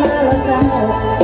แล้วเจ้า